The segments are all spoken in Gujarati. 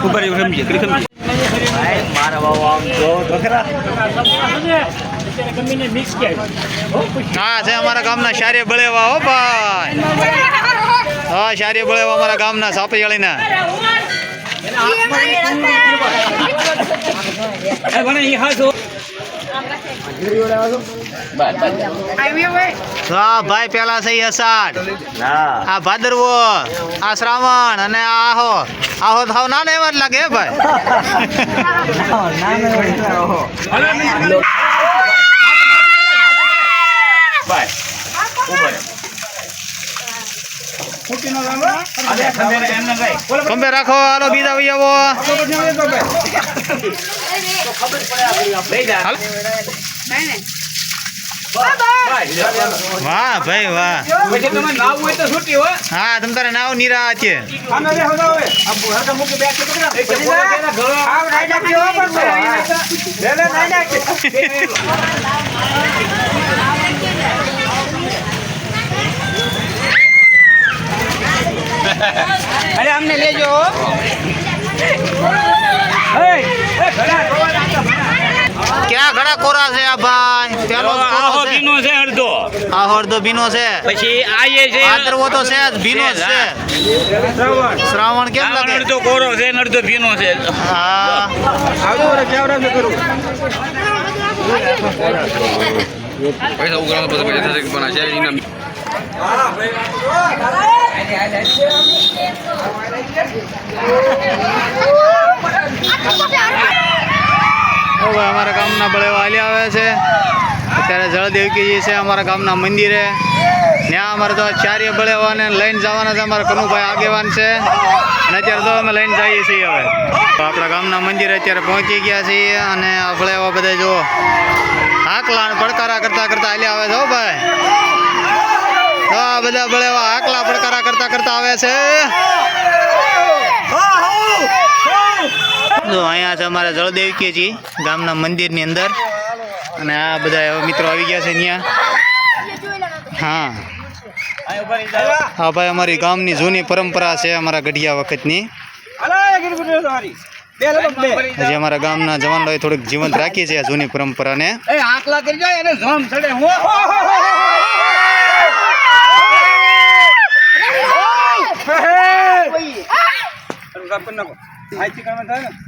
ઉપર સમજીએ કરી સમજીએ હા છે અમારા ગામના શારે બળેવા હો ભાઈ. હા શારે બળેવા અમારા ગામના સાપેયાળીના. ભણે હા ભાઈ પેલા છે અષાઢ આ ભાદરવો આ શ્રાવણ અને આ આહો. આહો થાવ ના ને એવા જ લાગે ભાઈ? ખંભે રાખો હાલો બીજા ભાઈ આવો હાલ. વાહ ભાઈ વાહ. પછી તમે નાવ હોય તો છૂટી હો? હા તમ તારે નાવ નીરા છે. આનો રે હોદા હોય આ હરકા મૂકી બેઠ કે પકડા એક બોલો તેના ઘરો આવ નાઈ નાખી હો પણ લે લે નાઈ નાખી. અરે અમને લેજો એ એ રોવા ક્યાં ઘણા કોરા છે આ ભાઈ? પેલો આહો છે. ભીનો છે અડધો. આહો અડધો ભીનો છે. પછી આયે છે. આદરવો તો છે જ ભીનો જ છે. શ્રાવણ. શ્રાવણ કેમ લાગે અડધો કોરો છે ને અડધો ભીનો છે. હા. આવો રે કેવડા ને કરું. પૈસા ઉઘરાણો પછી પૈસા થશે પણ આ શેરી ના ઓ ભાઈ અમારા ગામના બળેવા હાલ્યા આવે છે. અત્યારે જળદેવકીજી છે અમારા ગામના મંદિરે. ત્યાં અમારે તો ચારે બળેવાને લઈને જવાના છે. અમારા કનુભાઈ આગેવાન છે. અને અત્યારે તો અમે લઈને જઈએ છીએ હવે. આપણા ગામના મંદિરે અત્યારે પહોંચી ગયા છીએ અને આ બળેવા બધા જુઓ હાકલા પડકારા કરતા કરતા હાલ્યા આવે છે ભાઈ. તો આ બધા બળેવા હાકલા પડકારા કરતા કરતા આવે છે. જો અહીંયા છે અમારા જળદેવકીજી ગામના મંદિરની અંદર. અને આ બધા એવા મિત્રો આવી ગયા છે અહીંયા હા. હા ભાઈ અમારી ગામની જૂની પરંપરા છે અમારા ગઢિયા વખતની. હજી અમારા ગામના જવાનોએ થોડીક જીવંત રાખી છે આ જૂની પરંપરાને. એ થાય કરી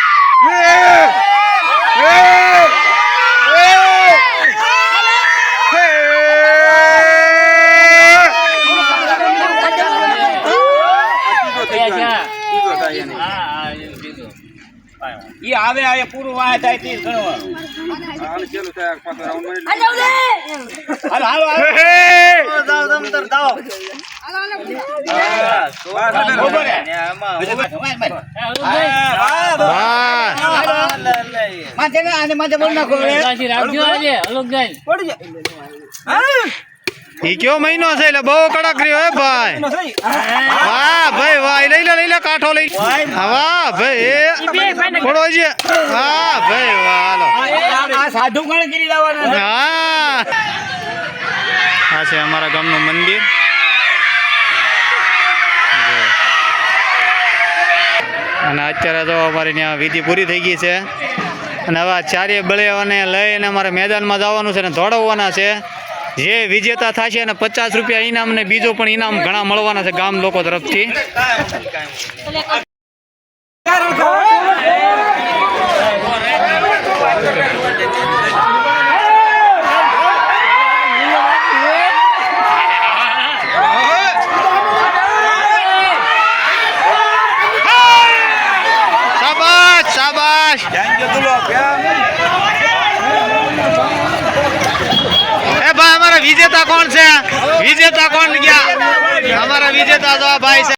જાય એને જોમ ચડે હું હાલો ઈ આવે આવે પૂરું વાય થાય તે ગણવાનું હાલો હાલો હાલો. ઊભો રે. વાહ માથે ને આને માથે બોલ નાખો હવે. ઈ કયો મહિનો છે? એટલે બહુ કડક રહ્યો હે ભાઈ. વાહ ભાઈ વાહ લઈ લે લઈ લે કાંઠો લઈ હા, વાહ ભાઈ એ થોડો છે હા ભાઈ વાહ હાલો. આ- આ સાધુ કોણ કરી લાવવાના હા. આ છે અમારા ગામનું મંદિર. અને અત્યારે તો અમારી ત્યાં વિધિ પૂરી થઈ ગઈ છે. અને હવે આ ચારે બળેવાને લઈને અમારે મેદાનમાં જવાનું છે ને દોડવવાના છે. જે વિજેતા થશે અને પચાસ રૂપિયા ઇનામ ને બીજો પણ ઇનામ ઘણા મળવાના છે ગામ લોકો તરફથી. શાબાશ શાબાશ એ ભાઈ અમારા વિજેતા કોણ છે? વિજેતા કોણ ગયા? અમારા વિજેતા તો ભાઈ છે.